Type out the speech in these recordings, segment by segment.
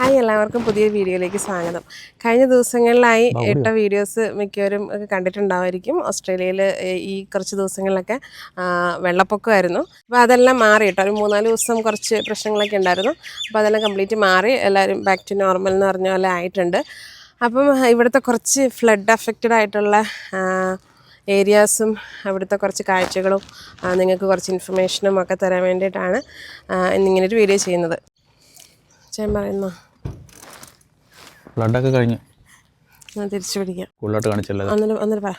Hi എല്ലാവർക്കും പുതിയ വീഡിയോയിലേക്ക് സ്വാഗതം. കഴിഞ്ഞ ദിവസങ്ങളിലായി ഇട്ട വീഡിയോസ് മിക്കവരും ഒക്കെ കണ്ടിട്ടുണ്ടാവുമായിരിക്കും ഓസ്ട്രേലിയയിൽ ഈ കുറച്ച് ദിവസങ്ങളിലൊക്കെ വെള്ളപ്പൊക്കമായിരുന്നു. അപ്പോൾ അതെല്ലാം മാറി കേട്ടോ. ഒരു മൂന്നാൽ ദിവസം കുറച്ച് പ്രശ്നങ്ങളൊക്കെ ഉണ്ടായിരുന്നു. അപ്പോൾ അതെല്ലാം കംപ്ലീറ്റ് മാറി എല്ലാവരും ബാക്ക് ടു നോർമൽ എന്ന് പറഞ്ഞ പോലെ ആയിട്ടുണ്ട്. അപ്പം ഇവിടുത്തെ കുറച്ച് ഫ്ലഡ് അഫക്റ്റഡ് ആയിട്ടുള്ള ഏരിയാസും അവിടുത്തെ കുറച്ച് കാഴ്ചകളും നിങ്ങൾക്ക് കുറച്ച് ഇൻഫർമേഷനും ഒക്കെ തരാൻ വേണ്ടിയിട്ടാണ് ഇന്നിങ്ങനൊരു വീഡിയോ ചെയ്യുന്നത്. ചെയ്യാൻ പറയുന്നോ? ഫ്ലഡൊക്കെ കഴിഞ്ഞ്. ഞാൻ തിരിച്ചു പിടിക്കാം. കൂടുതലായിട്ട് കാണിച്ചല്ലേ? അന്നേരം ഒന്നിട്ട് പറ.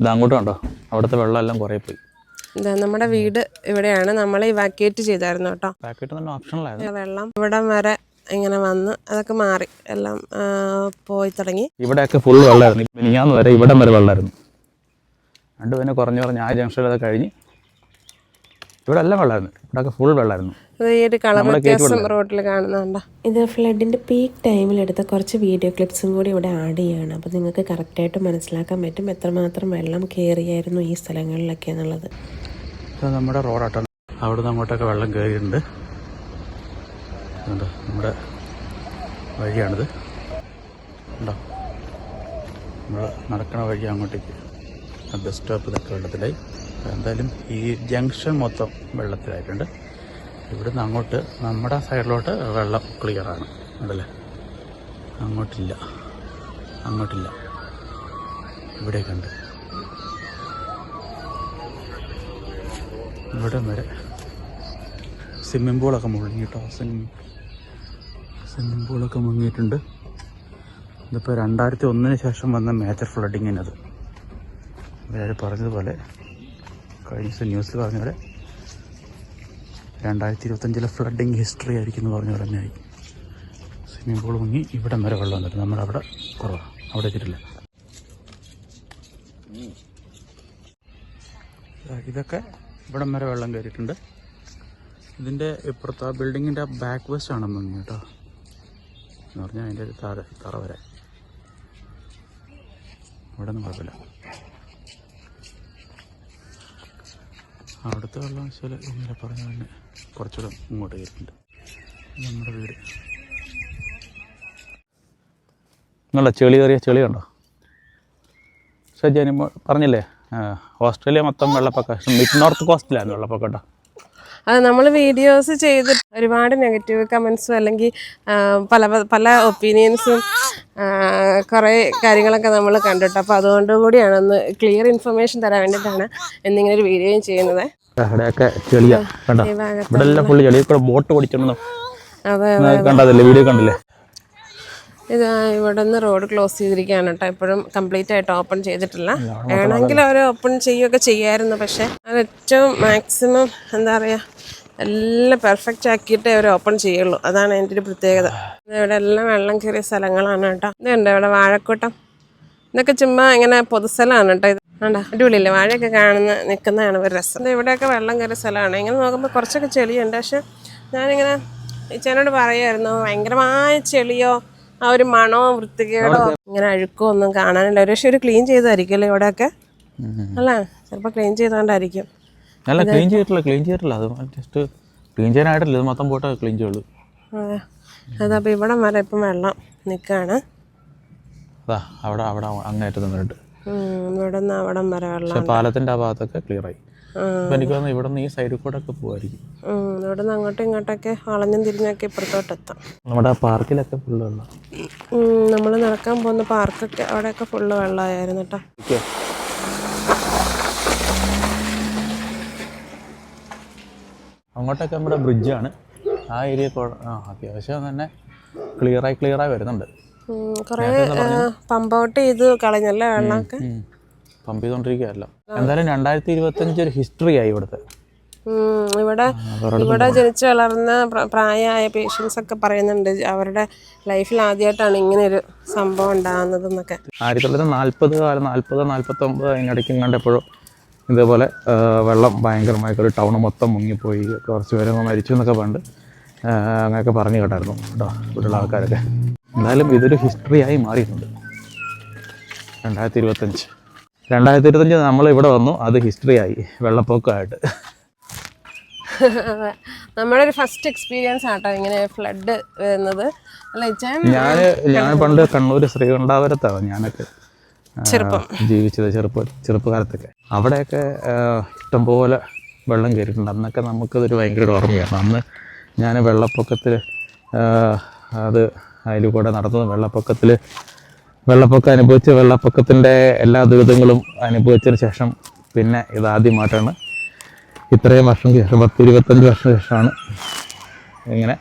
ഇത് അങ്ങോട്ട് കണ്ടോ? അവിടുത്തെ വെള്ളം എല്ലാം കുറേ പോയി ഇതാ നമ്മുടെ വീട് ഇവിടെയാണ്. നമ്മളെ ഇവാക്യുവേറ്റ് ചെയ്തായിരുന്നു കേട്ടോ. പാക്കറ്റ് തന്നെ ഓപ്ഷനിലായിരുന്നു വെള്ളം ഇവിടെ വരെ ഇങ്ങനെ വന്ന് അതൊക്കെ മാറി. എല്ലാം പോയി തുടങ്ങി. ഇവിടെയൊക്കെ ഫുൾ വെള്ളമായിരുന്നു. മിനിഞ്ഞാന്ന് വരെ ഇവിടം വരെ വെള്ളമായിരുന്നു. രണ്ട് പിന്നെ കുറഞ്ഞു കുറഞ്ഞ് ആ ജംഗ്ഷനിലൊക്കെ കഴിഞ്ഞ് ഇവിടെ എല്ലാം വെള്ളമായിരുന്നു. ഇവിടെയൊക്കെ ഫുൾ വെള്ളമായിരുന്നു. ഈ ഒരു കളർ വ്യത്യാസം റോഡിൽ കാണുന്നുണ്ടോ ഇത് ഫ്ലഡിന്റെ പീക്ക് ടൈമിൽ എടുത്ത കുറച്ച് വീഡിയോ ക്ലിപ്സും കൂടി ഇവിടെ ആഡ് ചെയ്യാണ്. അപ്പോൾ നിങ്ങൾക്ക് കറക്റ്റായിട്ട് മനസ്സിലാക്കാൻ പറ്റും എത്രമാത്രം വെള്ളം കയറിയായിരുന്നു ഈ സ്ഥലങ്ങളിലൊക്കെ എന്നുള്ളത്. നമ്മുടെ നമ്മുടെ റോഡാട്ടോ അവിടുന്ന് അങ്ങോട്ടൊക്കെ വെള്ളം കയറിയിട്ടുണ്ട് നമ്മുടെ വഴിയാണിത്. ഉണ്ടോ നമ്മൾ നടക്കണ വഴി അങ്ങോട്ടേക്ക്. ബസ് സ്റ്റോപ്പ് ഇതൊക്കെ വെള്ളത്തിലായി. എന്തായാലും ഈ ജംഗ്ഷൻ മൊത്തം വെള്ളത്തിലായിട്ടുണ്ട്. ഇവിടുന്ന് അങ്ങോട്ട് നമ്മുടെ സൈഡിലോട്ട് വെള്ളം ക്ലിയറാണ് അതല്ലേ? അങ്ങോട്ടില്ല. അങ്ങോട്ടില്ല. ഇവിടെയൊക്കെ ഉണ്ട് ഇവിടെ വരെ. സ്വിമ്മിംഗ് പൂളൊക്കെ മുങ്ങി കേട്ടോ. സ്വിമ്മിംഗ് സ്വിമ്മിംഗ് പൂളൊക്കെ മുങ്ങിയിട്ടുണ്ട്. ഇതിപ്പോൾ രണ്ടായിരത്തി ഒന്നിന് ശേഷം വന്ന മേജർ ഫ്ലഡിങ്ങിനത് ഇവർ പറഞ്ഞതുപോലെ കഴിഞ്ഞ ദിവസം ന്യൂസിൽ പറഞ്ഞ പോലെ രണ്ടായിരത്തി ഇരുപത്തഞ്ചിലെ ഫ്ലഡിങ് ഹിസ്റ്ററി ആയിരിക്കും എന്ന് പറഞ്ഞ പോലെ തന്നെ ആയി സ്വിമ്മിംഗ് പൂൾ മുങ്ങി ഇവിടം വരെ വെള്ളം വന്നിട്ട് നമ്മുടെ അവിടെ കുറവാണ് അവിടെ എത്തിയിട്ടില്ല. ഇതൊക്കെ ഇവിടം വരെ വെള്ളം കയറിയിട്ടുണ്ട്. ഇതിന്റെ ഇപ്പുറത്ത് ആ ബിൽഡിങ്ങിന്റെ ബാക്ക് വെസ്റ്റ് ആണ് മുങ്ങി കേട്ടോ. എന്ന് പറഞ്ഞാൽ അതിന്റെ ഒരു താഴെ തറ വരെ. ഇവിടെ ഒന്നും കുഴപ്പമില്ല അവിടുത്തെ വെള്ളം വെച്ചാൽ ഇങ്ങനെ പറഞ്ഞു തന്നെ. കുറച്ചുകൂടെ ഇങ്ങോട്ട് കയറിയിട്ടുണ്ട്. നമ്മുടെ വീട്. നിങ്ങളുടെ ചെളി കയറിയ ചെളി കണ്ടോ സജ്ജാനി പറഞ്ഞില്ലേ? ഓസ്ട്രേലിയ മൊത്തം വെള്ളപ്പൊക്കം. മിഡ് നോർത്ത് കോസ്റ്റിലായിരുന്നു വെള്ളപ്പൊക്കം കേട്ടോ. അത് നമ്മൾ വീഡിയോസ് ചെയ്ത് ഒരുപാട് നെഗറ്റീവ് കമൻസും അല്ലെങ്കിൽ പല പല ഒപ്പീനിയൻസും കുറേ കാര്യങ്ങളൊക്കെ നമ്മൾ കണ്ടിട്ട്. അപ്പോൾ അതുകൊണ്ട് കൂടിയാണ് ഒന്ന് ക്ലിയർ ഇൻഫർമേഷൻ തരാൻ വേണ്ടിയിട്ടാണ് എന്നിങ്ങനെ ഒരു വീഡിയോയും ചെയ്യുന്നത്. ചെളിയാ. കണ്ടോ? ഇവിടെ എല്ലാം ഫുള്ള് ചെളി കൂടെ ബോട്ട് ഓടിച്ചോണ്ട് അതെ കണ്ടതല്ലേ? വീഡിയോ കണ്ടില്ലേ? ഇത് ഇവിടെ നിന്ന് റോഡ് ക്ലോസ് ചെയ്തിരിക്കുകയാണ് കേട്ടോ. ഇപ്പോഴും കംപ്ലീറ്റ് ആയിട്ട് ഓപ്പൺ ചെയ്തിട്ടില്ല. വേണമെങ്കിൽ അവർ ഓപ്പൺ ചെയ്യുകയൊക്കെ ചെയ്യായിരുന്നു. പക്ഷേ അത് ഏറ്റവും മാക്സിമം എന്താ പറയുക എല്ലാം പെർഫെക്റ്റ് ആക്കിയിട്ടേ അവർ ഓപ്പൺ ചെയ്യുള്ളൂ. അതാണ് എന്റെ ഒരു പ്രത്യേകത. ഇവിടെ എല്ലാം വെള്ളം കയറിയ സ്ഥലങ്ങളാണ് കേട്ടോ. ഇതുണ്ട് ഇവിടെ വാഴക്കൂട്ടം. ഇതൊക്കെ ചുമ്മാ ഇങ്ങനെ പൊതുസ്ഥലമാണ് കേട്ടോ. ഇത് വേണ്ട അടിപൊളിയില്ലേ? വാഴയൊക്കെ കാണുന്ന നിൽക്കുന്നതാണ് ഒരു രസം. ഇവിടെയൊക്കെ വെള്ളം കയറിയ സ്ഥലമാണ്. ഇങ്ങനെ നോക്കുമ്പോൾ കുറച്ചൊക്കെ ചെളിയുണ്ട്. പക്ഷെ ഞാനിങ്ങനെ ഇച്ചനോട് പറയുമായിരുന്നു ഭയങ്കരമായ ചെളിയോ ആ ഒരു മണോ വൃത്തികേടോ ഇങ്ങനെ അഴുക്കോ ഒന്നും കാണാനില്ല. ഒരു പക്ഷെ ഒരു ക്ലീൻ ചെയ്തായിരിക്കുമല്ലോ ഇവിടെയൊക്കെ? അല്ല ചിലപ്പോൾ ക്ലീൻ ചെയ്തുകൊണ്ടായിരിക്കും അല്ല ക്ലീൻ ചെയ്തിട്ടില്ല ക്ലീൻ ചെയ്തിട്ടില്ല. അത് ജസ്റ്റ് ക്ലീൻ ചെയ്യാനായിട്ടില്ല. ഇത് മൊത്തം പോട്ടെ ക്ലീൻ ചെയ്യുള്ളൂ. അതെ. അതപ്പോൾ ഇവിടം വരെ ഇപ്പം വെള്ളം നിൽക്കുകയാണ് അതാ അവിടെ അവിടെ അങ്ങേറ്റം പക്ഷെ പാലത്തിന്റെ ആ ഭാഗത്തൊക്കെ ക്ലിയർ ആയി. എനിക്ക് തോന്നുന്നു ഇവിടെ ഈ സൈഡിൽ കൂടെ ഒക്കെ പോകുമായിരിക്കും ഉം, ഇവിടെ നിന്ന് അങ്ങോട്ടും ഇങ്ങോട്ടൊക്കെ വളഞ്ഞും തിരിഞ്ഞൊക്കെ ഇപ്പുറത്തോട്ട് എത്താം. നമ്മുടെ ആ പാർക്കിലൊക്കെ ഫുള്ള് വെള്ളം. നമ്മൾ നടക്കാൻ പോകുന്ന പാർക്കൊക്കെ അവിടെയൊക്കെ ഫുള്ള് വെള്ളമായിരുന്നു കേട്ടോ. അങ്ങോട്ടൊക്കെ നമ്മുടെ ബ്രിഡ്ജാണ് ആ ഏരിയ അത്യാവശ്യം തന്നെ ക്ലിയറായി ക്ലിയറായി വരുന്നുണ്ട്. കുറേ പമ്പ് ഔട്ട് ചെയ്ത് കളഞ്ഞല്ലേ വെള്ളമൊക്കെ പമ്പ് ചെയ്തുകൊണ്ടിരിക്കുകയല്ല എന്തായാലും രണ്ടായിരത്തി ഇരുപത്തഞ്ച് ഒരു ഹിസ്റ്ററി ആയി ഇവിടുത്തെ. ഇവിടെ ഇവിടെ ജനിച്ചു വളർന്ന പ്ര- പ്രായമായ പേഷ്യൻസ് ഒക്കെ പറയുന്നുണ്ട്. അവരുടെ ലൈഫിൽ ആദ്യമായിട്ടാണ് ഇങ്ങനെ ഒരു സംഭവം ഉണ്ടാകുന്നത് എന്നൊക്കെ ആയിരത്തി തൊള്ളായിരത്തി നാൽപ്പത് കാലം നാൽപ്പത് ഒമ്പത് അതിനിടയ്ക്കും കണ്ടപ്പോഴും ഇതേപോലെ വെള്ളം ഭയങ്കരമായിട്ട് ഒരു ടൗൺ മൊത്തം മുങ്ങിപ്പോയി. കുറച്ച് പേര് മരിച്ചു എന്നൊക്കെ പണ്ട് അങ്ങനെയൊക്കെ പറഞ്ഞു കേട്ടായിരുന്നു കേട്ടോ ഇവിടെയുള്ള ആൾക്കാരൊക്കെ. എന്തായാലും ഇതൊരു ഹിസ്റ്ററിയായി മാറിയിട്ടുണ്ട്. രണ്ടായിരത്തി ഇരുപത്തഞ്ച് രണ്ടായിരത്തി ഇരുപത്തഞ്ച് നമ്മൾ ഇവിടെ വന്നു അത് ഹിസ്റ്ററിയായി വെള്ളപ്പൊക്കമായിട്ട്. നമ്മുടെ ഒരു ഫസ്റ്റ് എക്സ്പീരിയൻസ് ആട്ടോ ഇങ്ങനെ ഫ്ലഡ് വരുന്നത്. ഞാൻ ഞാൻ പണ്ട് കണ്ണൂർ ശ്രീകണ്ഠാപുരത്താണ് ഞാനൊക്കെ. ജീവിച്ചത് ചെറുപ്പ ചെറുപ്പകാലത്തൊക്കെ. അവിടെയൊക്കെ ഇഷ്ടംപോലെ വെള്ളം കയറിയിട്ടുണ്ട്. അന്നൊക്കെ നമുക്കതൊരു ഭയങ്കര ഓർമ്മയാണ്. അന്ന് ഞാൻ വെള്ളപ്പൊക്കത്തിൽ അത് അതിൽ കൂടെ നടന്നത് വെള്ളപ്പൊക്കത്തിൽ വെള്ളപ്പൊക്കം അനുഭവിച്ച് വെള്ളപ്പൊക്കത്തിന്റെ എല്ലാ ദുരിതങ്ങളും അനുഭവിച്ചതിന് ശേഷം പിന്നെ ഇതാദ്യമായിട്ടാണ് ഇത്രയും വർഷം ശേഷം പത്ത് ഇരുപത്തഞ്ച് വർഷം ശേഷമാണ് ഇങ്ങനെ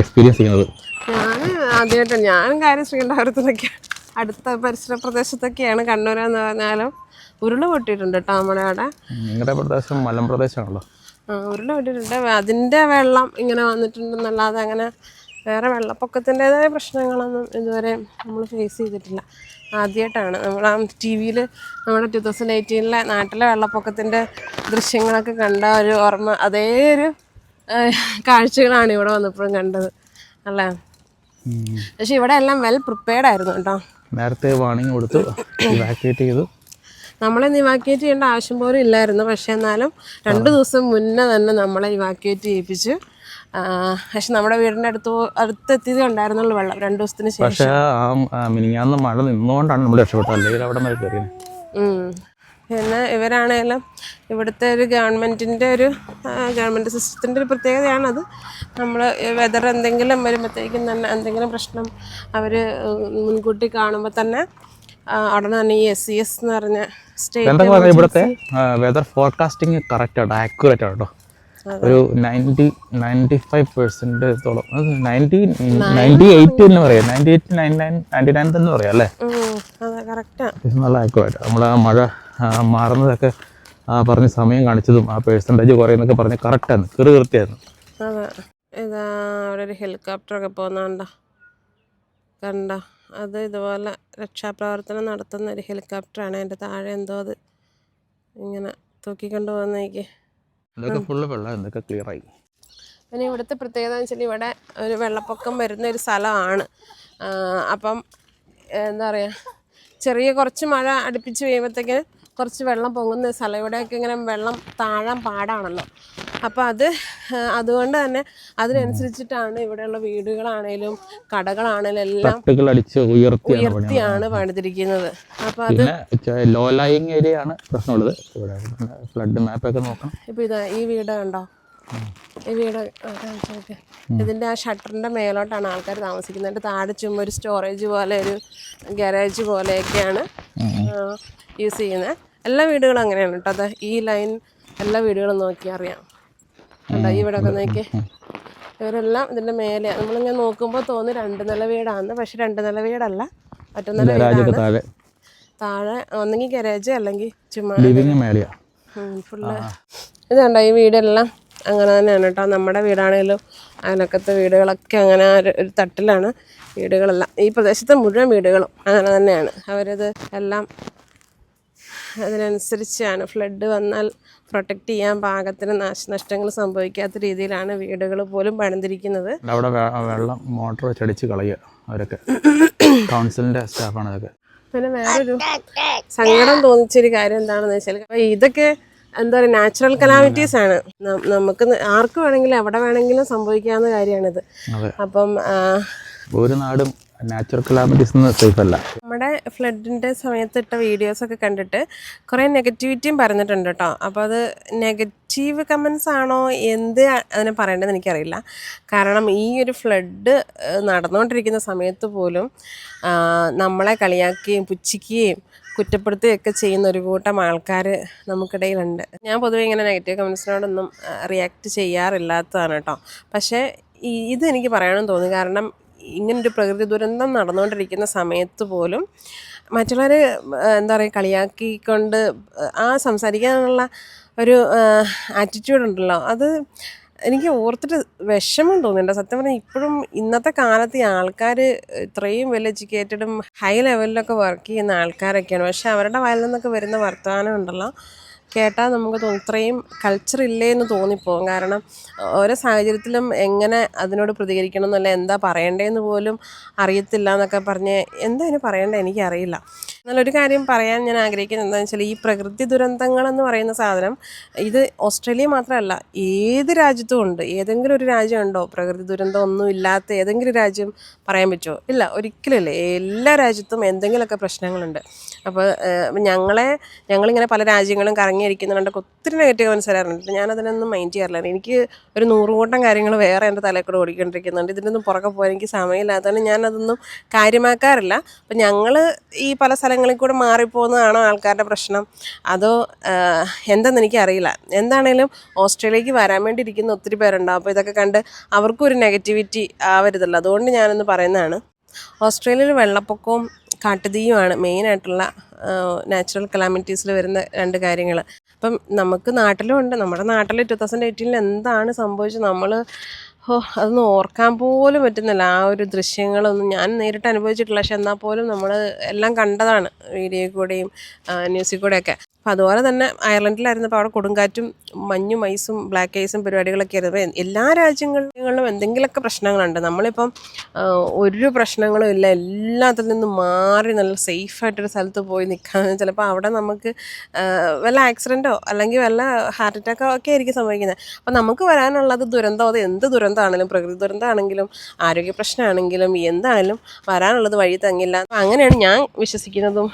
എക്സ്പീരിയൻസ് ചെയ്യുന്നത്. ആദ്യമായിട്ട്. ഞാൻ കാര്യം അടുത്ത പരിസര പ്രദേശത്തൊക്കെയാണ് കണ്ണൂരെന്ന് പറഞ്ഞാലും ഉരുൾ പൊട്ടിയിട്ടുണ്ട് കേട്ടോ നമ്മുടെ അവിടെ. നിങ്ങളുടെ പ്രദേശം മലമ്പ്രദേശമാണല്ലോ പ്രദേശമാണല്ലോ ഉരുൾ പൊട്ടിയിട്ടുണ്ട്. അതിന്റെ വെള്ളം ഇങ്ങനെ വന്നിട്ടുണ്ടെന്നല്ലാതെ അങ്ങനെ വേറെ വെള്ളപ്പൊക്കത്തിന്റെതായ പ്രശ്നങ്ങളൊന്നും ഇതുവരെ നമ്മൾ ഫേസ് ചെയ്തിട്ടില്ല. ആദ്യമായിട്ടാണ് നമ്മൾ ആ ടി വിയിൽ നമ്മുടെ ടു തൗസൻഡ് എയ്റ്റീനിലെ നാട്ടിലെ വെള്ളപ്പൊക്കത്തിന്റെ ദൃശ്യങ്ങളൊക്കെ കണ്ട ഒരു ഓർമ്മ. അതേ ഒരു കാഴ്ചകളാണ് ഇവിടെ വന്നപ്പോഴും കണ്ടത്. അല്ലേ? പക്ഷെ ഇവിടെ എല്ലാം വെൽ പ്രിപ്പയർഡ് ആയിരുന്നു കേട്ടോ. നേരത്തെ വാണിംഗ് കൊടുത്തു. ഇവാക്യുവേറ്റ് ചെയ്തു. നമ്മളെ ഇവാക്യുവേറ്റ് ചെയ്യേണ്ട ആവശ്യം പോലും ഇല്ലായിരുന്നു. പക്ഷെ എന്നാലും രണ്ട് ദിവസം മുന്നേ തന്നെ നമ്മളെ ഇവാക്യുവേറ്റ് ചെയ്യിപ്പിച്ചു പക്ഷെ നമ്മുടെ വീടിന്റെ അടുത്ത് അടുത്തെത്തിയത് ഉണ്ടായിരുന്നുള്ളൂ വെള്ളം രണ്ടു ദിവസത്തിന് ശേഷം. പക്ഷേ ആ ആ മിനിങ്ങാന്ന് മഴ നിന്നുകൊണ്ടാണ് നമ്മൾ രക്ഷപ്പെട്ടത്. അല്ലെങ്കിൽ അവിടെ നിന്ന് കയറിയത് ഉം. പിന്നെ ഇവരാണേലും ഇവിടുത്തെ ഒരു ഗവൺമെന്റിന്റെ ഒരു ഗവൺമെന്റ് സിസ്റ്റത്തിന്റെ ഒരു പ്രത്യേകതയാണത്. നമ്മൾ വെതർ എന്തെങ്കിലും വരുമ്പോഴത്തേക്കും തന്നെ എന്തെങ്കിലും പ്രശ്നം അവർ മുൻകൂട്ടി കാണുമ്പോൾ തന്നെ അവിടെ തന്നെ ഈ എസ് സി എസ് എന്ന് പറഞ്ഞ സ്റ്റേറ്റ് ഇവിടുത്തെ വെതർ ഫോർകാസ്റ്റിംഗ് കറക്റ്റ് ആണ്? ആക്യുറേറ്റ് ആണ്? കേട്ടോ ഒരു നയന്റി നയന്റി ഫൈവ് പെർസെന്റോളം നയന്റി നയന്റി എയ്റ്റ് എന്ന് പറയാം. Ninety eight nine nine ninety nine എന്ന് പറയാം അല്ലേ? അത്യാവശ്യം നല്ല ആക്യുറേറ്റ് നമ്മൾ ആ മഴ മാറുന്നതൊക്കെ ആ പറഞ്ഞ സമയം കാണിച്ചതും ആ പേഴ്സന്റേജ് കുറയുന്നൊക്കെ പറഞ്ഞ് കറക്റ്റാണ് കീറി കൃത്യമായിരുന്നു അതെ. ഇതാ അവിടെ ഒരു ഹെലികോപ്റ്ററൊക്കെ പോകുന്നുണ്ടോ കണ്ട? അത് ഇതുപോലെ രക്ഷാപ്രവർത്തനം നടത്തുന്ന ഒരു ഹെലികോപ്റ്ററാണ് അതിന്റെ താഴെ എന്തോ അത് ഇങ്ങനെ തൂക്കിക്കൊണ്ട് പോകുന്നേക്ക് ഇതൊക്കെ ഫുള്ള് വെള്ളം ഇതൊക്കെ ക്ലിയർ ആയി. പിന്നെ ഇവിടുത്തെ പ്രത്യേകത എന്ന് വെച്ചാൽ ഇവിടെ ഒരു വെള്ളപ്പൊക്കം വരുന്ന ഒരു സ്ഥലമാണ്. അപ്പം എന്താ പറയുക ചെറിയ കുറച്ച് മഴ അടുപ്പിച്ച് പെയ്യുമ്പോഴത്തേക്കിന് കുറച്ച് വെള്ളം പൊങ്ങുന്ന സ്ഥലം. ഇവിടെയൊക്കെ ഇങ്ങനെ വെള്ളം താഴാൻ പാടാണല്ലോ. അപ്പോൾ അത് അതുകൊണ്ട് തന്നെ അതിനനുസരിച്ചിട്ടാണ് ഇവിടെയുള്ള വീടുകളാണേലും കടകളാണേലും എല്ലാം അടിച്ച് ഉയർത്തിയാണ് ഉയർത്തിയാണ് പണിതിരിക്കുന്നത്. അപ്പോൾ അത് ലോ ലൈങ് ഏരിയ ആണ് പ്രശ്നമുള്ളത്. ഇവിടെ ഫ്ലഡ് മാപ്പൊക്കെ നോക്കണം. ഇപ്പോൾ ഇതാ ഈ വീട് കണ്ടോ? ഈ വീട് നോക്ക്. ഇതിന്റെ ആ ഷട്ടറിന്റെ മേലോട്ടാണ് ആൾക്കാർ താമസിക്കുന്നത്. താഴെ ചുമ്മാ ഒരു സ്റ്റോറേജ് പോലെ ഒരു ഗാരേജ് പോലെയൊക്കെയാണ് യൂസ് ചെയ്യുന്നത്. എല്ലാ വീടുകളും അങ്ങനെയാണ് കേട്ടോ. അത് ഈ ലൈൻ എല്ലാ വീടുകളും നോക്കി അറിയാം. കണ്ടോ? ഈ വീടൊക്കെ നോക്കി ഇവരെല്ലാം ഇതിന്റെ മേലെ നമ്മളിങ്ങനെ നോക്കുമ്പോൾ തോന്നി രണ്ട് നില വീടാന്ന്. പക്ഷെ രണ്ട് നില വീടല്ല മറ്റൊന്ന് വീടാണ്. താഴെ. ഒന്നെങ്കിൽ ഗരേജ് അല്ലെങ്കിൽ ചുമ്മാ ഫുള്ള് ഇത് കണ്ടോ ഈ വീടെല്ലാം അങ്ങനെ തന്നെയാണ് കേട്ടോ. നമ്മുടെ വീടാണെങ്കിലും അയലക്കത്തെ വീടുകളൊക്കെ അങ്ങനെ ഒരു തട്ടിലാണ് വീടുകളെല്ലാം. ഈ പ്രദേശത്തെ മുഴുവൻ വീടുകളും അങ്ങനെ തന്നെയാണ്. അവരത് എല്ലാം അതിനനുസരിച്ചാണ്. ഫ്ലഡ് വന്നാൽ പ്രൊട്ടക്റ്റ് ചെയ്യാൻ പാകത്തിന് നാശനഷ്ടങ്ങൾ സംഭവിക്കാത്ത രീതിയിലാണ് വീടുകൾ പോലും പണിതിരിക്കുന്നത്. അവിടെ വെള്ളം മോട്ടോർ വെച്ചടിച്ച് കളയുക അവരൊക്കെ. കൗൺസിലിന്റെ സ്റ്റാഫാണ് അതൊക്കെ. പിന്നെ വേറൊരു സങ്കടം തോന്നിച്ചൊരു കാര്യം എന്താണെന്ന് വെച്ചാൽ ഇതൊക്കെ എന്താ പറയുക നാച്ചുറൽ കലാമിറ്റീസ് ആണ്. നമുക്ക് ആർക്ക് വേണമെങ്കിലും എവിടെ വേണമെങ്കിലും സംഭവിക്കാവുന്ന കാര്യമാണിത്. അപ്പം ഒരു നാടും നാച്ചുറൽ കലാമിറ്റീസ് സേഫ് അല്ല. നമ്മുടെ ഫ്ലഡിന്റെ സമയത്ത് ഇട്ട വീഡിയോസൊക്കെ കണ്ടിട്ട് കുറേ നെഗറ്റിവിറ്റിയും പറഞ്ഞിട്ടുണ്ട് കേട്ടോ അപ്പോൾ അത് നെഗറ്റീവ് കമൻസ് ആണോ? എന്ത് അതിനെ പറയേണ്ടതെന്ന് എനിക്കറിയില്ല. കാരണം ഈ ഒരു ഫ്ലഡ് നടന്നുകൊണ്ടിരിക്കുന്ന സമയത്ത് പോലും നമ്മളെ കളിയാക്കുകയും പുച്ഛിക്കുകയും കുറ്റപ്പെടുത്തുകയൊക്കെ ചെയ്യുന്ന ഒരു കൂട്ടം ആൾക്കാർ നമുക്കിടയിലുണ്ട്. ഞാൻ പൊതുവെ ഇങ്ങനെ നെഗറ്റീവ് കമൻസിനോടൊന്നും റിയാക്ട് ചെയ്യാറില്ലാത്തതാണ് കേട്ടോ പക്ഷേ ഇതെനിക്ക് പറയണമെന്ന് തോന്നി. കാരണം ഇങ്ങനൊരു പ്രകൃതി ദുരന്തം നടന്നുകൊണ്ടിരിക്കുന്ന സമയത്ത് പോലും മറ്റുള്ളവർ എന്താ പറയുക കളിയാക്കിക്കൊണ്ട് ആ സംസാരിക്കാനുള്ള ഒരു ആറ്റിറ്റ്യൂഡ് ഉണ്ടല്ലോ. അത് എനിക്ക് ഓർത്തിട്ട് വിഷമം തോന്നുന്നുണ്ട് സത്യം പറഞ്ഞാൽ ഇപ്പോഴും ഇന്നത്തെ കാലത്ത് ഈ ആൾക്കാർ ഇത്രയും വെൽ എഡ്യൂക്കേറ്റഡും ഹൈ ലെവലിലൊക്കെ വർക്ക് ചെയ്യുന്ന ആൾക്കാരൊക്കെയാണ്. പക്ഷേ അവരുടെ വായിൽ നിന്നൊക്കെ വരുന്ന വർത്തമാനം ഉണ്ടല്ലോ. കേട്ടാൽ നമുക്ക് ഇത്രയും കൾച്ചർ ഇല്ലേ എന്ന് തോന്നിപ്പോകും കാരണം ഓരോ സാഹചര്യത്തിലും എങ്ങനെ അതിനോട് പ്രതികരിക്കണം എന്നല്ല എന്താ പറയണ്ടേന്ന് പോലും അറിയത്തില്ല എന്നൊക്കെ പറഞ്ഞ് എന്താ അതിന് പറയേണ്ടത് എനിക്കറിയില്ല. എന്നാലൊരു കാര്യം പറയാൻ ഞാൻ ആഗ്രഹിക്കുന്നത് എന്താണെന്ന് വെച്ചാൽ ഈ പ്രകൃതി ദുരന്തങ്ങൾ എന്ന് പറയുന്ന സാധനം ഇത് ഓസ്ട്രേലിയ മാത്രമല്ല ഏത് രാജ്യത്തും ഉണ്ട്. ഏതെങ്കിലും ഒരു രാജ്യം ഉണ്ടോ? പ്രകൃതി ദുരന്തം ഒന്നും ഇല്ലാത്ത ഏതെങ്കിലും രാജ്യം പറയാൻ പറ്റുമോ? ഇല്ല ഒരിക്കലും ഇല്ല. എല്ലാ രാജ്യത്തും എന്തെങ്കിലുമൊക്കെ പ്രശ്നങ്ങളുണ്ട്. അപ്പോൾ ഞങ്ങളെ ഞങ്ങളിങ്ങനെ പല രാജ്യങ്ങളും കറങ്ങിയിരിക്കുന്നുണ്ട്. ഒത്തിരി നെഗറ്റീവ് മനസ്സിലാറുണ്ട് ഞാനതിനൊന്നും മൈൻഡ് ചെയ്യാറില്ല. എനിക്ക് ഒരു നൂറുകൂട്ടം കാര്യങ്ങൾ വേറെ എന്റെ തലയിൽ കൂടെ ഓടിക്കൊണ്ടിരിക്കുന്നുണ്ട്. ഇതിനൊന്നും പുറകെ പോകാൻ എനിക്ക് സമയമില്ലാത്തതുകൊണ്ട് ഞാനതൊന്നും കാര്യമാക്കാറില്ല. അപ്പം ഞങ്ങൾ ഈ പല സ്ഥലങ്ങളിൽ കൂടെ മാറിപ്പോകുന്നതാണോ ആൾക്കാരുടെ പ്രശ്നം? അതോ എന്തെന്ന് എനിക്കറിയില്ല. എന്താണേലും ഓസ്ട്രേലിയക്ക് വരാൻ വേണ്ടി ഇരിക്കുന്ന ഒത്തിരി പേരുണ്ടാവും അപ്പോൾ ഇതൊക്കെ കണ്ട് അവർക്കും ഒരു നെഗറ്റിവിറ്റി ആവരുതല്ലോ. അതുകൊണ്ട് ഞാനൊന്ന് പറയുന്നതാണ്. ഓസ്ട്രേലിയയിൽ വെള്ളപ്പൊക്കവും കാട്ടുതീയുമാണ് മെയിനായിട്ടുള്ള നാച്ചുറൽ കലാമിറ്റീസിൽ വരുന്ന രണ്ട് കാര്യങ്ങൾ അപ്പം നമുക്ക് നാട്ടിലും ഉണ്ട്. നമ്മുടെ നാട്ടിൽ ടു തൗസൻഡ് എയ്റ്റീനിൽ എന്താണ് സംഭവിച്ചത് നമ്മൾ ഓ അതൊന്നും ഓർക്കാൻ പോലും പറ്റുന്നില്ല. ആ ഒരു ദൃശ്യങ്ങളൊന്നും ഞാൻ നേരിട്ട് അനുഭവിച്ചിട്ടില്ല. പക്ഷെ എന്നാൽ പോലും നമ്മൾ എല്ലാം കണ്ടതാണ് വീഡിയോയിൽ കൂടെയും ന്യൂസിൽ കൂടെയൊക്കെ. അപ്പം അതുപോലെ തന്നെ അയർലൻഡിലായിരുന്നപ്പോൾ അവിടെ കൊടുങ്കാറ്റും മഞ്ഞും ഐസും ബ്ലാക്ക് ഐസും പരിപാടികളൊക്കെ ആയിരുന്നു. അപ്പോൾ എല്ലാ രാജ്യങ്ങളിലും എന്തെങ്കിലുമൊക്കെ പ്രശ്നങ്ങളുണ്ട്. നമ്മളിപ്പം ഒരു പ്രശ്നങ്ങളും ഇല്ല. എല്ലാത്തിൽ നിന്നും മാറി നല്ല സേഫായിട്ടൊരു സ്ഥലത്ത് പോയി നിൽക്കാന്ന് ചിലപ്പോൾ അവിടെ നമുക്ക് വല്ല ആക്സിഡന്റോ അല്ലെങ്കിൽ വല്ല ഹാർട്ട് അറ്റാക്കോ ഒക്കെ ആയിരിക്കും സംഭവിക്കുന്നത്. അപ്പം നമുക്ക് വരാനുള്ളത് ദുരന്തം. അത് എന്ത് ദുരന്തമാണെങ്കിലും പ്രകൃതി ദുരന്തമാണെങ്കിലും ആരോഗ്യ പ്രശ്നമാണെങ്കിലും എന്തായാലും വരാനുള്ളത് വഴി തങ്ങില്ല. അങ്ങനെയാണ് ഞാൻ വിശ്വസിക്കുന്നതും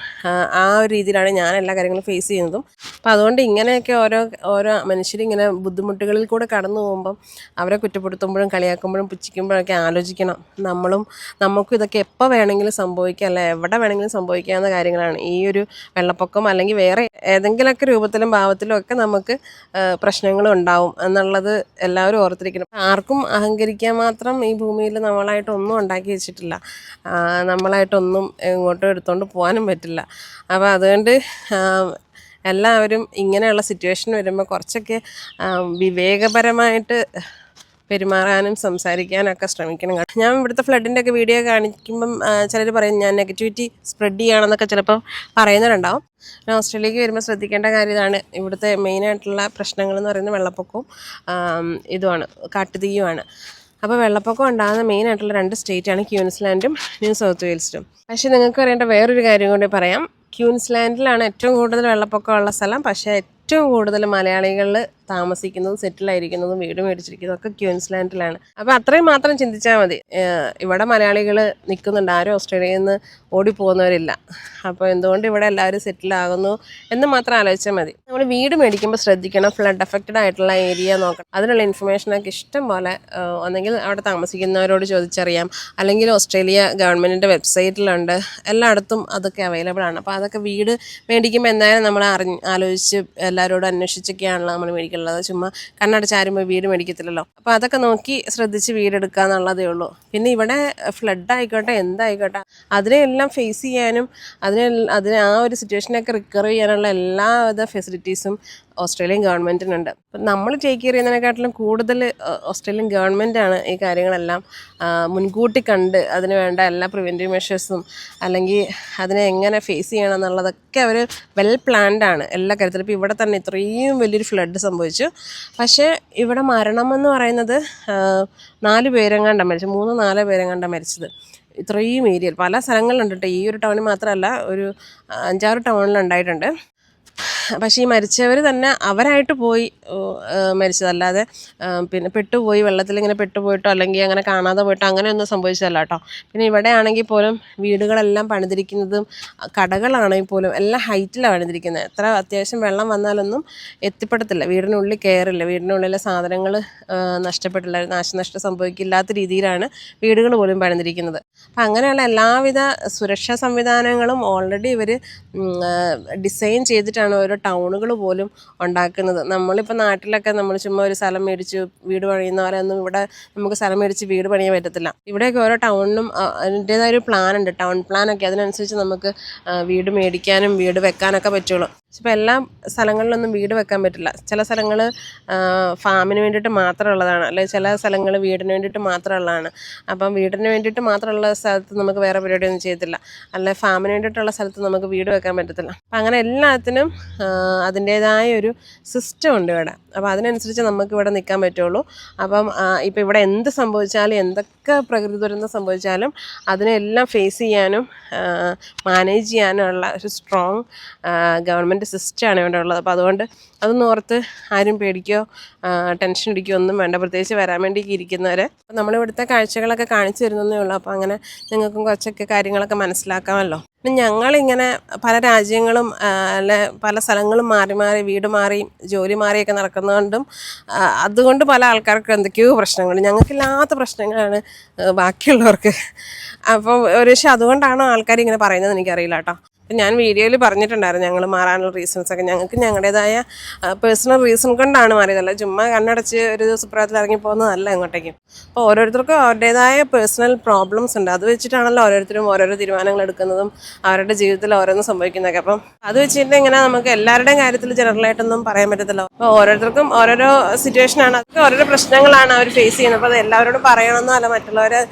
ആ ഒരു രീതിയിലാണ് ഞാൻ എല്ലാ കാര്യങ്ങളും ഫേസ് ചെയ്യുന്നതും. അപ്പം അതുകൊണ്ട് ഇങ്ങനെയൊക്കെ ഓരോ ഓരോ മനുഷ്യരിങ്ങനെ ബുദ്ധിമുട്ടുകളിൽ കൂടെ കടന്നു പോകുമ്പം അവരെ കുറ്റപ്പെടുത്തുമ്പോഴും കളിയാക്കുമ്പോഴും പുച്ഛിക്കുമ്പോഴൊക്കെ ആലോചിക്കണം. നമ്മളും നമുക്കും ഇതൊക്കെ എപ്പോൾ വേണമെങ്കിലും സംഭവിക്കുക അല്ല എവിടെ വേണമെങ്കിലും സംഭവിക്കാവുന്ന കാര്യങ്ങളാണ്. ഈ ഒരു വെള്ളപ്പൊക്കം അല്ലെങ്കിൽ വേറെ ഏതെങ്കിലുമൊക്കെ രൂപത്തിലും ഭാവത്തിലും ഒക്കെ നമുക്ക് പ്രശ്നങ്ങളും ഉണ്ടാവും എന്നുള്ളത് എല്ലാവരും ഓർത്തിരിക്കണം. ആർക്കും അഹങ്കരിക്കാൻ മാത്രം ഈ ഭൂമിയിൽ നമ്മളായിട്ടൊന്നും ഉണ്ടാക്കി വെച്ചിട്ടില്ല. നമ്മളായിട്ടൊന്നും ഇങ്ങോട്ടും എടുത്തുകൊണ്ട് പോകാനും പറ്റില്ല. അപ്പോൾ അതുകൊണ്ട് എല്ലാവരും ഇങ്ങനെയുള്ള സിറ്റുവേഷൻ വരുമ്പോൾ കുറച്ചൊക്കെ വിവേകപരമായിട്ട് പെരുമാറാനും സംസാരിക്കാനൊക്കെ ശ്രമിക്കണം. ഞാൻ ഇവിടുത്തെ ഫ്ലഡിന്റെ ഒക്കെ വീഡിയോ കാണിക്കുമ്പം ചിലർ പറയും ഞാൻ നെഗറ്റിവിറ്റി സ്പ്രെഡ് ചെയ്യുകയാണെന്നൊക്കെ ചിലപ്പം പറയുന്നവരുണ്ടാവും. പിന്നെ ഓസ്ട്രേലിയക്ക് വരുമ്പോൾ ശ്രദ്ധിക്കേണ്ട കാര്യം ഇതാണ്. ഇവിടുത്തെ മെയിനായിട്ടുള്ള പ്രശ്നങ്ങൾ എന്ന് പറയുന്നത് വെള്ളപ്പൊക്കവും ഇതുമാണ് കാട്ടുതീയുമാണ്. അപ്പോൾ വെള്ളപ്പൊക്കം ഉണ്ടാകുന്ന മെയിൻ ആയിട്ടുള്ള രണ്ട് സ്റ്റേറ്റാണ് ക്യൂൻസ്ലാൻഡും ന്യൂ സൗത്ത് വെയിൽസും. പക്ഷേ നിങ്ങൾക്ക് അറിയേണ്ട വേറൊരു കാര്യം കൂടി പറയാം. ക്യൂൻസ്ലാൻഡിലാണ് ഏറ്റവും കൂടുതൽ വെള്ളപ്പൊക്കമുള്ള സ്ഥലം. പക്ഷേ ഏറ്റവും കൂടുതൽ മലയാളികൾ താമസിക്കുന്നതും സെറ്റിലായിരിക്കുന്നതും വീട് മേടിച്ചിരിക്കുന്നതും ഒക്കെ ക്യൂൻസ്ലാൻഡിലാണ് അപ്പോൾ അത്രയും മാത്രം ചിന്തിച്ചാൽ മതി. ഇവിടെ മലയാളികൾ നിൽക്കുന്നുണ്ട് ആരും ഓസ്ട്രേലിയയിൽ നിന്ന് ഓടിപ്പോകുന്നവരില്ല. അപ്പോൾ എന്തുകൊണ്ട് ഇവിടെ എല്ലാവരും സെറ്റിലാകുന്നു എന്ന് മാത്രം ആലോചിച്ചാൽ മതി. നമ്മൾ വീട് മേടിക്കുമ്പോൾ ശ്രദ്ധിക്കണം. ഫ്ലഡ് അഫക്റ്റഡ് ആയിട്ടുള്ള ഏരിയ നോക്കണം. അതിനുള്ള ഇൻഫർമേഷനൊക്കെ ഇഷ്ടം പോലെ ഒന്നെങ്കിൽ അവിടെ താമസിക്കുന്നവരോട് ചോദിച്ചറിയാം. അല്ലെങ്കിൽ ഓസ്ട്രേലിയ ഗവൺമെന്റിന്റെ വെബ്സൈറ്റിലുണ്ട്. എല്ലായിടത്തും അതൊക്കെ അവൈലബിൾ ആണ്. അപ്പോൾ അതൊക്കെ വീട് മേടിക്കുമ്പോൾ എന്തായാലും നമ്മൾ അറിഞ്ഞ് ആലോചിച്ച് എല്ലാവരോടും അന്വേഷിച്ചൊക്കെയാണല്ലോ നമ്മൾ മേടിക്കുന്നത് ചുമ്മാ കണ്ണടച്ച് ആരും പോയി വീട് മേടിക്കത്തില്ലല്ലോ. അപ്പോൾ അതൊക്കെ നോക്കി ശ്രദ്ധിച്ച് വീടെടുക്കുക എന്നുള്ളതേ ഉള്ളൂ. പിന്നെ ഇവിടെ ഫ്ലഡ് ആയിക്കോട്ടെ എന്തായിക്കോട്ടെ അതിനെല്ലാം ഫേസ് ചെയ്യാനും അതിനെ അതിന് ആ ഒരു സിറ്റുവേഷനൊക്കെ റിക്കവർ ചെയ്യാനുള്ള എല്ലാവിധ ഫെസിലിറ്റീസും ഓസ്ട്രേലിയൻ ഗവൺമെന്റിനുണ്ട് അപ്പം നമ്മൾ ടേക്ക് കെയർ ചെയ്യുന്നതിനെക്കാട്ടിലും കൂടുതൽ ഓസ്ട്രേലിയൻ ഓസ്ട്രേലിയൻ ഗവൺമെന്റാണ് ഈ കാര്യങ്ങളെല്ലാം മുൻകൂട്ടി കണ്ട് അതിന് വേണ്ട എല്ലാ പ്രിവെന്റീവ് മെഷേഴ്സും അല്ലെങ്കിൽ അതിനെ എങ്ങനെ ഫേസ് ചെയ്യണം എന്നുള്ളതൊക്കെ അവർ വെൽ പ്ലാൻഡ് ആണ്. എല്ലാ കാര്യത്തിലും. ഇപ്പോൾ ഇവിടെ തന്നെ ഇത്രയും വലിയൊരു ഫ്ലഡ് സംഭവിച്ചു. പക്ഷേ ഇവിടെ മരണമെന്ന് പറയുന്നത് നാല് പേരെങ്ങാണ്ടാണ് മരിച്ചത് മൂന്ന് നാല് പേരെങ്ങാണ്ടാണ് മരിച്ചത്. ഇത്രയും ഏരിയയിൽ. പല സ്ഥലങ്ങളിലുണ്ട് കേട്ടോ. ഈ ഒരു ടൗണിൽ മാത്രമല്ല ഒരു അഞ്ചാറ് ടൗണിലുണ്ടായിട്ടുണ്ട് പക്ഷേ ഈ മരിച്ചവർ തന്നെ അവരായിട്ട് പോയി മരിച്ചതല്ലാതെ പിന്നെ പെട്ടുപോയി വെള്ളത്തിൽ ഇങ്ങനെ പെട്ടുപോയിട്ടോ അല്ലെങ്കിൽ അങ്ങനെ കാണാതെ പോയിട്ടോ അങ്ങനെയൊന്നും സംഭവിച്ചതല്ല കേട്ടോ. പിന്നെ ഇവിടെ ആണെങ്കിൽ പോലും വീടുകളെല്ലാം പണിതിരിക്കുന്നതും കടകളാണെങ്കിൽ പോലും എല്ലാം ഹൈറ്റിലാണ് പണിതിരിക്കുന്നത്. എത്ര അത്യാവശ്യം വെള്ളം വന്നാലൊന്നും എത്തിപ്പെടത്തില്ല. വീടിനുള്ളിൽ കയറില്ല. വീടിനുള്ളിലെ സാധനങ്ങൾ നഷ്ടപ്പെട്ടില്ല. നാശനഷ്ടം സംഭവിക്കില്ലാത്ത രീതിയിലാണ് വീടുകൾ പോലും പണിതിരിക്കുന്നത്. അപ്പം അങ്ങനെയുള്ള എല്ലാവിധ സുരക്ഷാ സംവിധാനങ്ങളും ഓൾറെഡി ഇവർ ഡിസൈൻ ചെയ്തിട്ടാണ് ഓരോ ടൗണുകൾ പോലും ഉണ്ടാക്കുന്നത്. നമ്മളിപ്പോൾ നാട്ടിലൊക്കെ നമ്മൾ ചുമ്മാ ഒരു സ്ഥലം മേടിച്ച് വീട് പണിയുന്ന പോലെ ഒന്നും ഇവിടെ നമുക്ക് സ്ഥലം മേടിച്ച് വീട് പണിയാൻ പറ്റത്തില്ല. ഇവിടെയൊക്കെ ഓരോ ടൗണിനും അതിന്റേതായ ഒരു പ്ലാൻ ഉണ്ട്. ടൗൺ പ്ലാനൊക്കെ അതിനനുസരിച്ച് നമുക്ക് വീട് മേടിക്കാനും വീട് വെക്കാനൊക്കെ പറ്റുള്ളൂ. ഇപ്പം എല്ലാ സ്ഥലങ്ങളിലൊന്നും വീട് വെക്കാൻ പറ്റില്ല. ചില സ്ഥലങ്ങൾ ഫാമിന് വേണ്ടിയിട്ട് മാത്രമുള്ളതാണ് അല്ലെങ്കിൽ ചില സ്ഥലങ്ങൾ വീടിന് വേണ്ടിയിട്ട് മാത്രമുള്ളതാണ് അപ്പം വീടിന് വേണ്ടിയിട്ട് മാത്രമുള്ള സ്ഥലത്ത് നമുക്ക് വേറെ പരിപാടിയൊന്നും ചെയ്യത്തില്ല. അല്ലെ ഫാമിന് വേണ്ടിയിട്ടുള്ള സ്ഥലത്ത് നമുക്ക് വീട് വെക്കാൻ പറ്റത്തില്ല. അപ്പം അങ്ങനെ എല്ലാത്തിനും അതിന്റേതായ ഒരു സിസ്റ്റം ഉണ്ട് ഇവിടെ. അപ്പോൾ അതിനനുസരിച്ച് നമുക്ക് ഇവിടെ നിൽക്കാൻ പറ്റുള്ളൂ. അപ്പം ഇപ്പം ഇവിടെ എന്ത് സംഭവിച്ചാലും എന്തൊക്കെ പ്രകൃതി ദുരന്തം സംഭവിച്ചാലും അതിനെല്ലാം ഫേസ് ചെയ്യാനും മാനേജ് ചെയ്യാനുമുള്ള ഒരു സ്ട്രോങ് ഗവൺമെന്റ് സിസ്റ്റമാണ് ഇവിടെ ഉള്ളത്. അപ്പോൾ അതുകൊണ്ട് അതൊന്നും ഓർത്ത് ആരും പേടിക്കുകയോ ടെൻഷൻ അടിക്കുകയോ ഒന്നും വേണ്ട. പ്രത്യേകിച്ച് വരാൻ വേണ്ടി ഇരിക്കുന്നവർ അപ്പോൾ നമ്മളിവിടുത്തെ കാഴ്ചകളൊക്കെ കാണിച്ചു തരുന്നതേ ഉള്ളൂ. അപ്പോൾ അങ്ങനെ നിങ്ങൾക്കും കുറച്ചൊക്കെ കാര്യങ്ങളൊക്കെ മനസ്സിലാക്കാമല്ലോ. പിന്നെ ഞങ്ങളിങ്ങനെ പല രാജ്യങ്ങളും അല്ലെ പല സ്ഥലങ്ങളും മാറി മാറി വീട് മാറി ജോലി മാറിയൊക്കെ നടക്കുന്നതുകൊണ്ടും അതുകൊണ്ട് പല ആൾക്കാർക്കും എന്തൊക്കെയോ പ്രശ്നങ്ങൾ ഞങ്ങൾക്കില്ലാത്ത പ്രശ്നങ്ങളാണ് ബാക്കിയുള്ളവർക്ക്. അപ്പോൾ ഒരു പക്ഷേ അതുകൊണ്ടാണോ ആൾക്കാർ ഇങ്ങനെ പറയുന്നത് എനിക്കറിയില്ല കേട്ടോ. ഞാൻ വീഡിയോയിൽ പറഞ്ഞിട്ടുണ്ടായിരുന്നു ഞങ്ങൾ മാറാനുള്ള റീസൺസ് ഒക്കെ ഞങ്ങൾക്ക് ഞങ്ങളുടേതായ പേഴ്സണൽ റീസൺ കൊണ്ടാണ് മാറിയതല്ല ചുമ്മാ കണ്ണടച്ച് ഒരു സുപ്രഭാതത്തിൽ ഇറങ്ങി പോകുന്നതല്ല ഇങ്ങോട്ടേക്കും അപ്പോൾ ഓരോരുത്തർക്കും അവരുടേതായ പേഴ്സണൽ പ്രോബ്ലംസ് ഉണ്ട്. അത് വെച്ചിട്ടാണല്ലോ ഓരോരുത്തരും ഓരോരോ തീരുമാനങ്ങൾ എടുക്കുന്നതും അവരുടെ ജീവിതത്തിൽ ഓരോന്നും സംഭവിക്കുന്നതൊക്കെ. അപ്പം അത് വെച്ചിട്ട് ഇങ്ങനെ നമുക്ക് എല്ലാവരുടെയും കാര്യത്തിൽ ജനറലായിട്ടൊന്നും പറയാൻ പറ്റത്തില്ല. അപ്പോൾ ഓരോരുത്തർക്കും ഓരോരോ സിറ്റുവേഷനാണ് അതൊക്കെ ഓരോരോ പ്രശ്നങ്ങളാണ് അവർ ഫേസ് ചെയ്യുന്നത്. അപ്പോൾ അത് എല്ലാവരോടും പറയണമെന്നോ അല്ല മറ്റുള്ളവരെ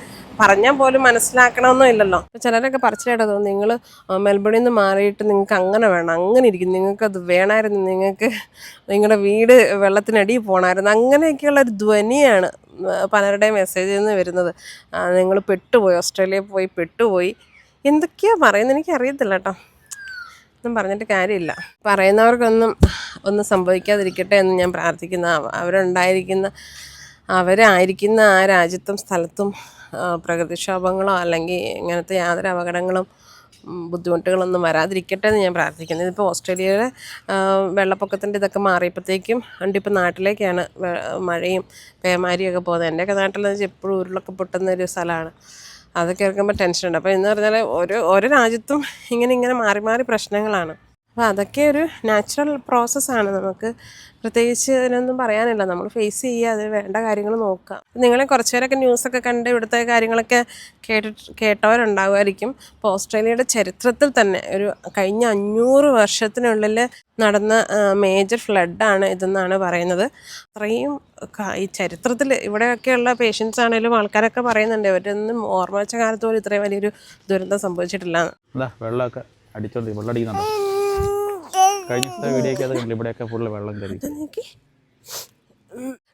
പറഞ്ഞാൽ പോലും മനസ്സിലാക്കണമെന്നോ ഇല്ലല്ലോ. ചിലരൊക്കെ പറച്ചിലായിട്ട് തോന്നും നിങ്ങൾ മെൽബണിൽ നിന്ന് മാറിയിട്ട് നിങ്ങൾക്ക് അങ്ങനെ വേണം അങ്ങനെ ഇരിക്കും നിങ്ങൾക്ക് അത് വേണമായിരുന്നു നിങ്ങൾക്ക് നിങ്ങളുടെ വീട് വെള്ളത്തിനടിയിൽ പോകണമായിരുന്നു അങ്ങനെയൊക്കെയുള്ള ഒരു ധ്വനിയാണ് പലരുടെയും മെസ്സേജിൽ നിന്ന് വരുന്നത്. നിങ്ങൾ പെട്ടുപോയി ഓസ്ട്രേലിയ പോയി പെട്ടുപോയി. എന്തൊക്കെയാ പറയുന്നത്? എനിക്ക് അറിയത്തില്ല കേട്ടോ. ഒന്നും പറഞ്ഞിട്ട് കാര്യമില്ല. പറയുന്നവർക്കൊന്നും ഒന്നും സംഭവിക്കാതിരിക്കട്ടെ എന്ന് ഞാൻ പ്രാർത്ഥിക്കുന്ന. അവ- അവരുണ്ടായിരിക്കുന്ന അവരായിരിക്കുന്ന ആ രാജ്യത്തും സ്ഥലത്തും പ്രകൃതിക്ഷോഭങ്ങളോ അല്ലെങ്കിൽ ഇങ്ങനത്തെ യാതൊരു അപകടങ്ങളും ബുദ്ധിമുട്ടുകളൊന്നും വരാതിരിക്കട്ടെ എന്ന് ഞാൻ പ്രാർത്ഥിക്കുന്നു. ഇതിപ്പോൾ ഓസ്ട്രേലിയയിലെ വെള്ളപ്പൊക്കത്തിന്റെ ഇതൊക്കെ മാറിയപ്പോഴത്തേക്കും ഉണ്ട് ഇപ്പോൾ നാട്ടിലേക്കാണ് മഴയും മഴയും പേമാരിയൊക്കെ പോകുന്നത്. എന്റെയൊക്കെ നാട്ടിലെന്ന് വെച്ചാൽ എപ്പോഴും ഉരുളൊക്കെ പൊട്ടുന്ന ഒരു സ്ഥലമാണ്. അതൊക്കെ കേൾക്കുമ്പോൾ ടെൻഷനുണ്ട് അപ്പോൾ എന്ന് പറഞ്ഞാൽ ഓരോ ഓരോ രാജ്യത്തും ഇങ്ങനെ ഇങ്ങനെ മാറി മാറി പ്രശ്നങ്ങളാണ്. അപ്പോൾ അതൊക്കെ ഒരു നാച്ചുറൽ പ്രോസസ്സാണ് നമുക്ക്. പ്രത്യേകിച്ച് ഇതിനൊന്നും പറയാനില്ല. നമ്മൾ ഫേസ് ചെയ്യുക അത് വേണ്ട കാര്യങ്ങൾ നോക്കുക. നിങ്ങളെ കുറച്ച് പേരൊക്കെ ന്യൂസൊക്കെ കണ്ട് ഇവിടുത്തെ കാര്യങ്ങളൊക്കെ കേട്ടിട്ട് കേട്ടവരുണ്ടാകുമായിരിക്കും ഇപ്പോൾ ഓസ്ട്രേലിയയുടെ ചരിത്രത്തിൽ തന്നെ ഒരു കഴിഞ്ഞ അഞ്ഞൂറ് വർഷത്തിനുള്ളിൽ നടന്ന മേജർ ഫ്ലഡാണ് ഇതെന്നാണ് പറയുന്നത്. അത്രയും ഈ ചരിത്രത്തിൽ ഇവിടെയൊക്കെയുള്ള പേഷ്യൻസ് ആണെങ്കിലും ആൾക്കാരൊക്കെ പറയുന്നുണ്ട്. ഇവരൊന്നും ഓർമ്മ വെച്ച കാലത്ത് പോലും ഇത്രയും വലിയൊരു ദുരന്തം സംഭവിച്ചിട്ടില്ല. വെള്ളമൊക്കെ അടിച്ചോണ്ട് വെള്ളം അടിക്കുന്നുണ്ടോ? കഴിഞ്ഞ ദിവസത്തെ വീഡിയോ ഒക്കെ അത് കണ്ടില്ല? ഇവിടെയൊക്കെ ഫുള്ള് വെള്ളം കയറി.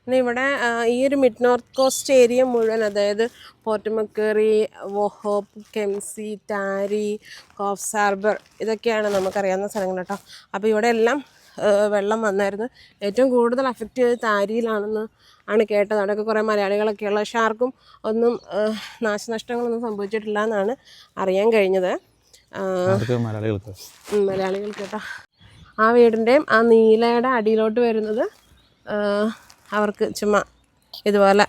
പിന്നെ ഇവിടെ ഈ ഒരു മിഡ് നോർത്ത് കോസ്റ്റ് ഏരിയ മുഴുവൻ അതായത് പോർട്ടുമക്കേറി വോഹോപ്പ് കെംസി ടാരി കോഫ് ഹാർബർ ഇതൊക്കെയാണ് നമുക്കറിയാവുന്ന സ്ഥലങ്ങൾ കേട്ടോ. അപ്പോൾ ഇവിടെ എല്ലാം വെള്ളം വന്നായിരുന്നു. ഏറ്റവും കൂടുതൽ അഫക്റ്റ് ചെയ്തത് താരിയിലാണെന്ന് ആണ് കേട്ടത്. അവിടെയൊക്കെ കുറേ മലയാളികളൊക്കെ ഉള്ള. പക്ഷേ ആർക്കും ഒന്നും നാശനഷ്ടങ്ങളൊന്നും സംഭവിച്ചിട്ടില്ല എന്നാണ് അറിയാൻ കഴിഞ്ഞത്. മലയാളികൾക്ക് കേട്ടോ. ആ വീടിന്റെയും ആ നീലയുടെ അടിയിലോട്ട് വരുന്നത് അവർക്ക് ചുമ്മാ ഇതുപോലെ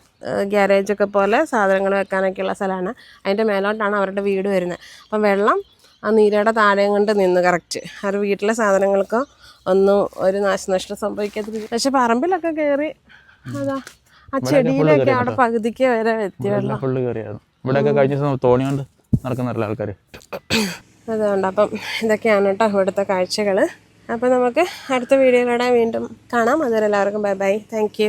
ഗ്യാരേജൊക്കെ പോലെ സാധനങ്ങൾ വെക്കാനൊക്കെയുള്ള സ്ഥലമാണ്. അതിന്റെ മേലോട്ടാണ് അവരുടെ വീട് വരുന്നത്. അപ്പം വെള്ളം ആ നീലയുടെ താഴെ കൊണ്ട് നിന്ന് കറക്റ്റ് അവർ വീട്ടിലെ സാധനങ്ങൾക്കോ ഒന്നും ഒരു നാശനഷ്ടം സംഭവിക്കാത്ത പക്ഷെ പറമ്പിലൊക്കെ കയറി അതാ ആ ചെടിയിലൊക്കെ അവിടെ പകുതിക്ക് വരെ എത്തി വെള്ളം ഫുള്ള് കയറിയായിരുന്നു ഇവിടെയൊക്കെ കഴിഞ്ഞ തോണി കൊണ്ട് ആൾക്കാർ അതുകൊണ്ട് അപ്പം ഇതൊക്കെയാണ് കേട്ടോ ഇവിടുത്തെ കാഴ്ചകൾ അപ്പോൾ നമുക്ക് അടുത്ത വീഡിയോയിലൂടെ വീണ്ടും കാണാം. അതുവരെ എല്ലാവർക്കും ബൈ ബൈ. താങ്ക്